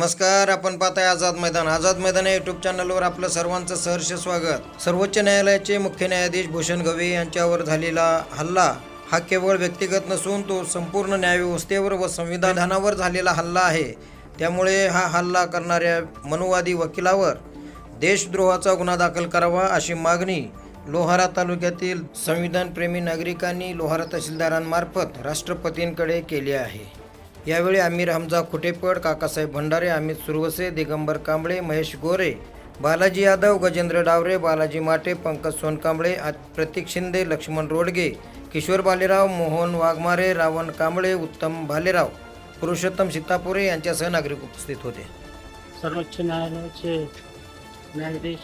नमस्कार आपण पाहताय आझाद मैदान. आझाद मैदान या यूट्यूब चॅनलवर आपलं सर्वांचं सहर्ष स्वागत. सर्वोच्च न्यायालयाचे मुख्य न्यायाधीश भूषण गवई यांच्यावर झालेला हल्ला हा केवळ व्यक्तिगत नसून तो संपूर्ण न्यायव्यवस्थेवर व संविधानावर झालेला हल्ला आहे. त्यामुळे हा हल्ला करणाऱ्या मनुवादी वकिलावर देशद्रोहाचा गुन्हा दाखल करावा अशी मागणी लोहारा तालुक्यातील संविधानप्रेमी नागरिकांनी लोहारा तहसीलदारांमार्फत राष्ट्रपतींकडे केली आहे. यावेळी आमिर हमजा खुटेपड काकासाहेब भंडारे अमित सुरवसे दिगंबर कांबळे महेश गोरे बालाजी यादव गजेंद्र डावरे बालाजी माटे पंकज सोनकांबळे प्रतीक शिंदे लक्ष्मण रोडगे किशोर बालेराव मोहन वाघमारे रावण कांबळे उत्तम भालेराव पुरुषोत्तम सीतापुरे यांच्यासह नागरिक उपस्थित होते. सर्वोच्च न्यायालयाचे न्यायाधीश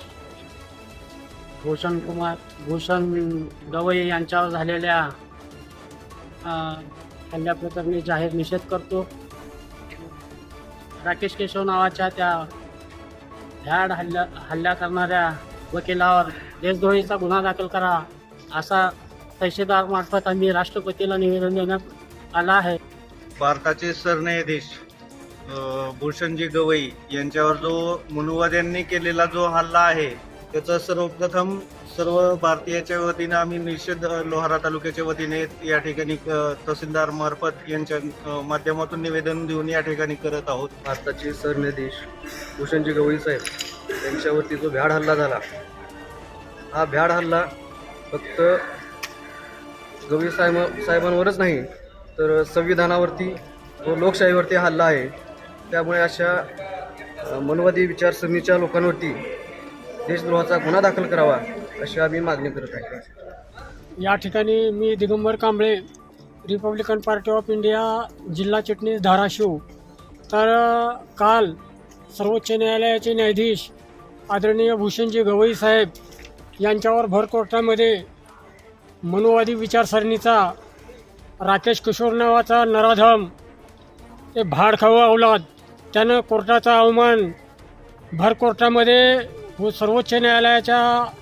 भूषण कुमार भूषण गवई यांच्यावर झालेल्या हल्ल्या हल्ल्याप्रकरणी जाहीर निषेध करतो. राकेश केशव नावाच्या त्या भ्याड हल्ल्या हल्ला करणाऱ्या वकिलावर देशद्रोहीचा गुन्हा दाखल करा असा तहसीलदारमार्फत आम्ही राष्ट्रपतीला निवेदन देण्यात आला आहे. भारताचे सरन्यायाधीश भूषणजी गवई यांच्यावर जो मनुवाद्यांनी केलेला जो हल्ला आहे त्याचा सर्वप्रथम सर्व भारतीयाच्या वतीनं आम्ही निषेध लोहारा तालुक्याच्या वतीने या ठिकाणी तहसीलदार मार्फत यांच्या माध्यमातून निवेदन देऊन या ठिकाणी करत आहोत. भारताचे सरन्यायाधीश भूषणजी गवळी साहेब यांच्यावरती जो भ्याड हल्ला झाला हा भ्याड हल्ला फक्त गवळी साहेब साहेबांवरच नाही तर संविधानावरती व लोकशाहीवरती हल्ला आहे. त्यामुळे अशा मनवादी विचारसरणीच्या लोकांवरती देशद्रोहाचा गुन्हा दाखल करावा अशी आम्ही मागणी करत आहे. या ठिकाणी मी Digambar Kamble Republican party of India जिल्हा चिटणीस धाराशिव. तर काल सर्वोच्च न्यायालयाचे न्यायाधीश आदरणीय भूषणजी गवई साहेब यांच्यावर भर कोर्टामध्ये मनुवादी विचारसरणीचा राकेश किशोर नावाचा नराधम हे भाडखाऊ अवलाद त्यानं कोर्टाचा अवमान भर कोर्टामध्ये व सर्वोच्च न्यायालयाच्या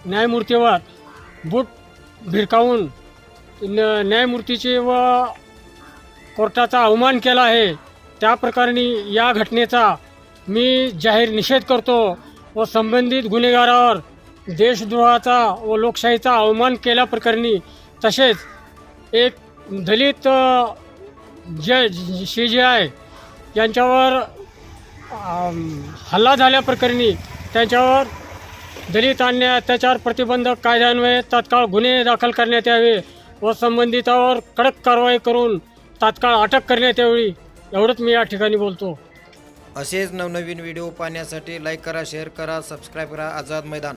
न्यायमूर्तीवर बूट भिरकावून न न्यायमूर्तीचे व कोर्टाचा अवमान केला आहे. त्या प्रकरणी या घटनेचा मी जाहीर निषेध करतो व संबंधित गुन्हेगारावर देशद्रोहाचा व लोकशाहीचा अवमान केल्याप्रकरणी तसेच एक दलित जे जज सी जे आय यांच्यावर हल्ला झाल्याप्रकरणी त्यांच्यावर दलित आणि अत्याचार प्रतिबंधक कायद्यान्वये तात्काळ गुन्हे दाखल करण्यात यावे व संबंधितावर कडक कारवाई करून तात्काळ अटक करण्यात यावी एवढंच मी या ठिकाणी बोलतो. असेच नवनवीन व्हिडिओ पाहण्यासाठी लाईक करा शेअर करा सबस्क्राईब करा आझाद मैदान.